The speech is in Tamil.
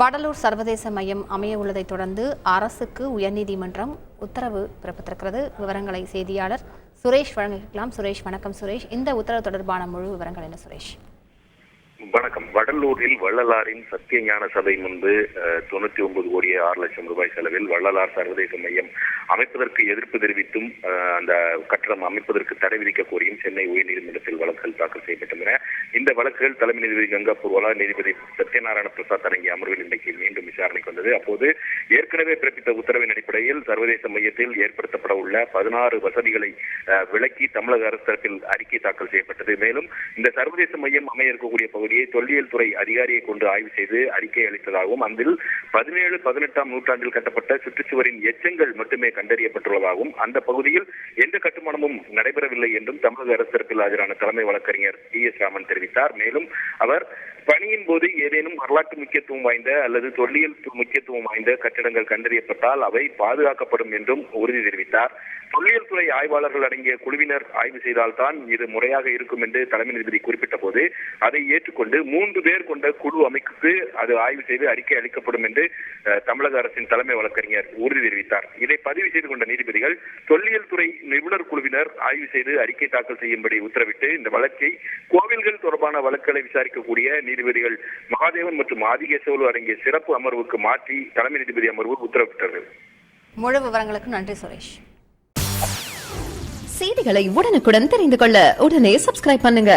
வடலூர் சர்வதேச மையம் அமைய உள்ளதைத் தொடர்ந்து அரசுக்கு உயர்நீதிமன்றம் உத்தரவு பிறப்பித்திருக்கிறது. விவரங்களை செய்தியாளர் சுரேஷ் வழங்கிக்கலாம் சுரேஷ் வணக்கம் சுரேஷ். இந்த உத்தரவு தொடர்பான முழு விவரங்கள் என்ன சுரேஷ்? வணக்கம். வடலூரில் வள்ளலாரின் சத்தியஞான சபை முன்பு தொண்ணூத்தி ஒன்பது கோடியே ஆறு லட்சம் ரூபாய் செலவில் வள்ளலார் சர்வதேச மையம் அமைப்பதற்கு எதிர்ப்பு தெரிவித்தும் அந்த கட்டடம் அமைப்பதற்கு தடை விதிக்க கோரியும் சென்னை உயர்நீதிமன்றத்தில் வழக்குகள் தாக்கல் செய்யப்பட்டுள்ளன இந்த வழக்குகள் தலைமை நீதிபதி கங்கா பூர்வாலா நீதிபதி சத்யநாராயண பிரசாத் அடங்கிய அமர்வில் இன்றைக்கு மீண்டும் விசாரணைக்கு வந்தது. அப்போது ஏற்கனவே பிறப்பித்த உத்தரவின் அடிப்படையில் சர்வதேச மையத்தில் ஏற்படுத்தப்பட உள்ள பதினாறு வசதிகளை விளக்கி விலக்கி தமிழக அரசு தரப்பில் அறிக்கை தாக்கல் செய்யப்பட்டது. மேலும் இந்த சர்வதேச மையம் அமைய இருக்கக்கூடிய பகுதியை தொல்லியல் துறை அதிகாரியை கொண்டு ஆய்வு செய்து அறிக்கை அளித்ததாகவும் அதில் பதினேழு பதினெட்டாம் நூற்றாண்டில் கட்டப்பட்ட சுற்றுச்சுவரின் எச்சங்கள் மட்டுமே கண்டறியப்பட்டுள்ளதாகவும் அந்த பகுதியில் எந்த கட்டுமானமும் நடைபெறவில்லை என்றும் தமிழக அரசு தரப்பில் ஆஜரான தலைமை வழக்கறிஞர் டி எஸ் ராமன் தெரிவித்தார். மேலும் அவர் பணியின் போது ஏதேனும் வரலாற்று முக்கியத்துவம் வாய்ந்த அல்லது தொல்லியல் முக்கியத்துவம் வாய்ந்த கட்டிடங்கள் கண்டறியப்பட்டால் அவை பாதுகாக்கப்படும் என்றும் உறுதி தெரிவித்தார். தொல்லியல் துறை ஆய்வாளர்கள் அடங்கிய குழுவினர் ஆய்வு செய்தால்தான் இது முறையாக இருக்கும் என்று தலைமை நீதிபதி குறிப்பிட்ட போது அதை ஏற்றுக்கொண்டு மூன்று பேர் கொண்ட குழு அமைப்புக்கு அது ஆய்வு செய்து அறிக்கை அளிக்கப்படும் என்று தமிழக அரசின் தலைமை வழக்கறிஞர் உறுதி தெரிவித்தார். இதை பதிவு செய்து கொண்ட நீதிபதிகள் தொல்லியல் துறை நிபுணர் குழுவினர் ஆய்வு செய்து அறிக்கை தாக்கல் செய்யும்படி உத்தரவிட்டு இந்த வழக்கை கோவில்கள் தொடர்பான வழக்குகளை விசாரிக்கக்கூடிய நீதிபதிகள் மகாதேவன் மற்றும் ஆதிகேசவலு அடங்கிய சிறப்பு அமர்வுக்கு மாற்றி தலைமை நீதிபதி அமர்வு உத்தரவிட்டது. முழு விவரங்களுக்கு நன்றி சுரேஷ். செய்திகளை உடனுக்குடன் தெரிந்து கொள்ள உடனே சப்ஸ்கிரைப் பண்ணுங்க.